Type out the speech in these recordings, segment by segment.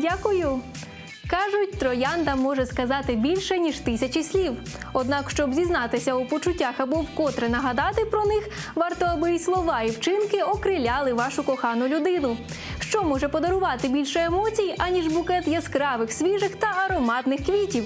Дякую. Кажуть, троянда може сказати більше ніж тисячі слів. Однак, щоб зізнатися у почуттях або вкотре нагадати про них, варто, аби і слова, і вчинки окриляли вашу кохану людину. Що може подарувати більше емоцій, аніж букет яскравих, свіжих та ароматних квітів?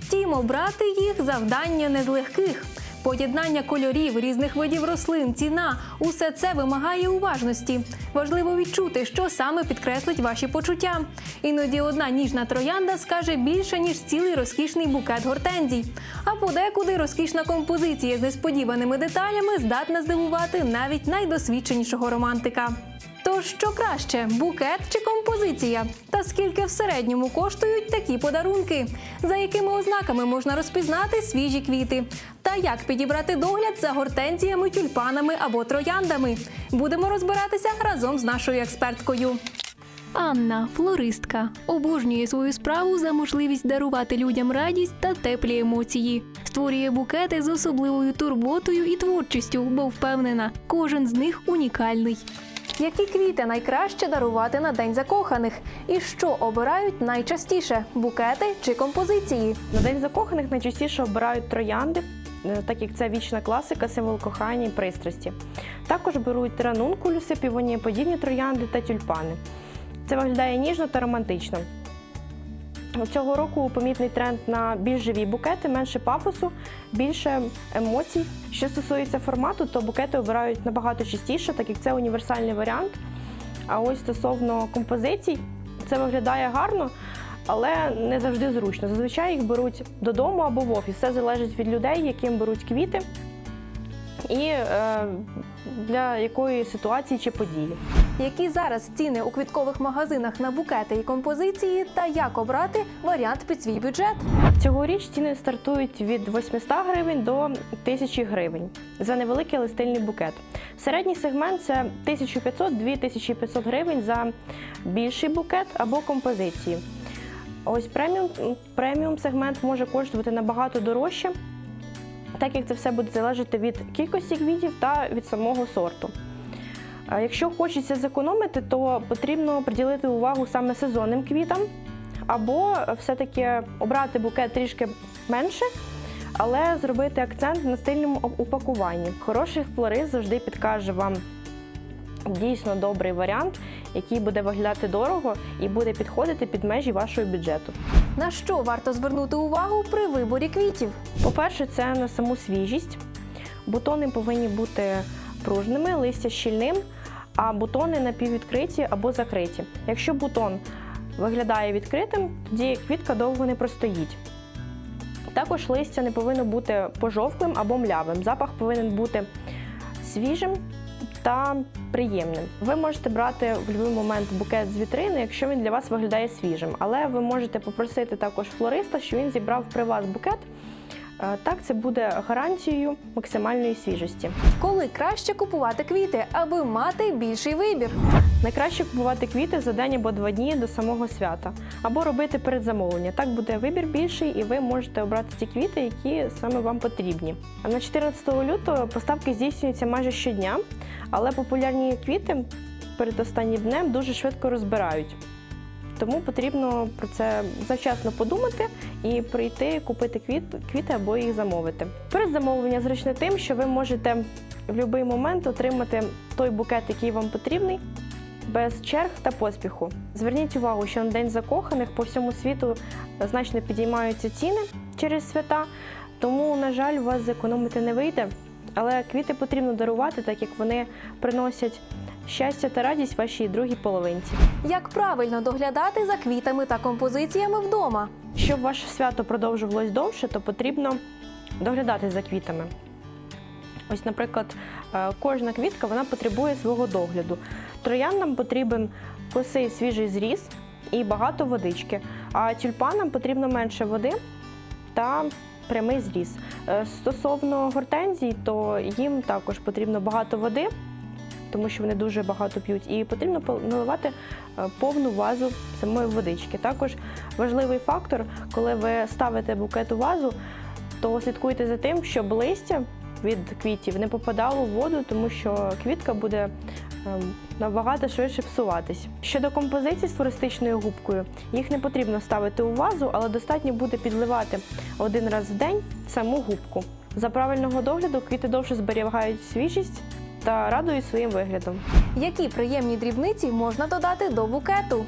Втім, обрати їх завдання не з легких. Поєднання кольорів, різних видів рослин, ціна усе це вимагає уважності. Важливо відчути, що саме підкреслить ваші почуття. Іноді одна ніжна троянда скаже більше, ніж цілий розкішний букет гортензій. А подекуди розкішна композиція з несподіваними деталями здатна здивувати навіть найдосвідченішого романтика. Тож що краще, букет чи композиція? Та скільки в середньому коштують такі подарунки? За якими ознаками можна розпізнати свіжі квіти? Та як підібрати догляд за гортензіями, тюльпанами або трояндами? Будемо розбиратися разом з нашою експерткою. Анна, флористка, обожнює свою справу за можливість дарувати людям радість та теплі емоції. Створює букети з особливою турботою і творчістю, бо впевнена, кожен з них унікальний. Які квіти найкраще дарувати на день закоханих? І що обирають найчастіше букети чи композиції? На день закоханих найчастіше обирають троянди, так як це вічна класика, символ кохання і пристрасті. Також беруть ранункулюси, півонієподібні троянди та тюльпани. Це виглядає ніжно та романтично. Цього року помітний тренд на більш живі букети, менше пафосу, більше емоцій. Що стосується формату, то букети обирають набагато частіше, так як це універсальний варіант. А ось стосовно композицій, це виглядає гарно, але не завжди зручно. Зазвичай їх беруть додому або в офіс. Все залежить від людей, яким беруть квіти і е, для якої ситуації чи події. Які зараз ціни у квіткових магазинах на букети і композиції, та як обрати варіант під свій бюджет? Цьогоріч ціни стартують від 800 гривень до 1000 гривень за невеликий листильний букет. Середній сегмент це 1500-2500 гривень за більший букет або композиції. Ось преміум, преміум сегмент може коштувати набагато дорожче, так як це все буде залежати від кількості квітів та від самого сорту. Якщо хочеться зекономити, то потрібно приділити увагу саме сезонним квітам, або все-таки обрати букет трішки менше, але зробити акцент на стильному упакуванні. Хороший флорист завжди підкаже вам дійсно добрий варіант, який буде виглядати дорого і буде підходити під межі вашого бюджету. На що варто звернути увагу при виборі квітів? По-перше, це на саму свіжість. Бутони повинні бути пружними, листя щільним, а бутони напіввідкриті або закриті. Якщо бутон виглядає відкритим, тоді квітка довго не простоїть. Також листя не повинно бути пожовклим або млявим. Запах повинен бути свіжим та приємним. Ви можете брати в будь-який момент букет з вітрини, якщо він для вас виглядає свіжим. Але ви можете попросити також флориста, що він зібрав при вас букет. Е, Так, це буде гарантією максимальної свіжості. Коли краще купувати квіти, аби мати більший вибір? Найкраще купувати квіти за день або два дні до самого свята, або робити передзамовлення. Так буде вибір більший, і ви можете обрати ті квіти, які саме вам потрібні. А на 14 лютого поставки здійснюються майже щодня, але популярні квіти перед останнім днем дуже швидко розбирають. Тому потрібно про це завчасно подумати і прийти купити квіт, квіти або їх замовити. Передзамовлення зручне тим, що ви можете в будь-який момент отримати той букет, який вам потрібний, без черг та поспіху. Зверніть увагу, що на день закоханих по всьому світу значно підіймаються ціни через свята, тому, на жаль, у вас зекономити не вийде. Але квіти потрібно дарувати, так як вони приносять щастя та радість вашій другій половинці. Як правильно доглядати за квітами та композиціями вдома? Щоб ваше свято продовжувалось довше, то потрібно доглядати за квітами. Ось, наприклад, е, кожна квітка вона потребує свого догляду. Трояндам потрібен косий свіжий зріз і багато водички, а тюльпанам потрібно менше води та прямий зріз. Е, Стосовно гортензій, то їм також потрібно багато води, тому що вони дуже багато п'ють, і потрібно наливати е, повну вазу самої водички. Також важливий фактор, коли ви ставите букет у вазу, то слідкуйте за тим, щоб листя від квітів не попадало в воду, тому що квітка буде ем, набагато швидше псуватись. Щодо композицій з флористичною губкою, їх не потрібно ставити у вазу, але достатньо буде підливати один раз в день саму губку. За правильного догляду квіти довше зберігають свіжість та радують своїм виглядом. Які приємні дрібниці можна додати до букету?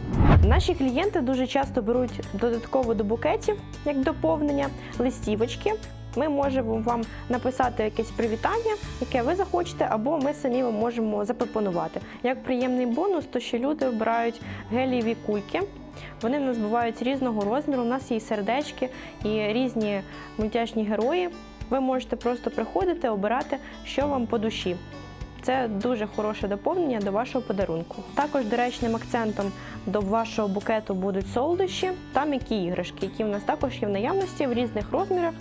Наші клієнти дуже часто беруть додатково до букетів як доповнення листівочки. Ми можемо вам написати якесь привітання, яке ви захочете, або ми самі вам можемо запропонувати. Як приємний бонус, то що люди обирають гелієві кульки. Вони в нас бувають різного розміру. У нас є сердечки, і різні мультяшні герої. Ви можете просто приходити, обирати, що вам по душі. Це дуже хороше доповнення до вашого подарунку. Також доречним акцентом до вашого букету будуть солодощі та м'які іграшки, які в нас також є в наявності в різних розмірах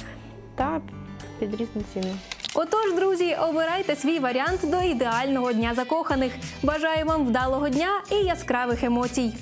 та під різну ціни. Отож, друзі, обирайте свій варіант до ідеального дня закоханих. Бажаю вам вдалого дня і яскравих емоцій.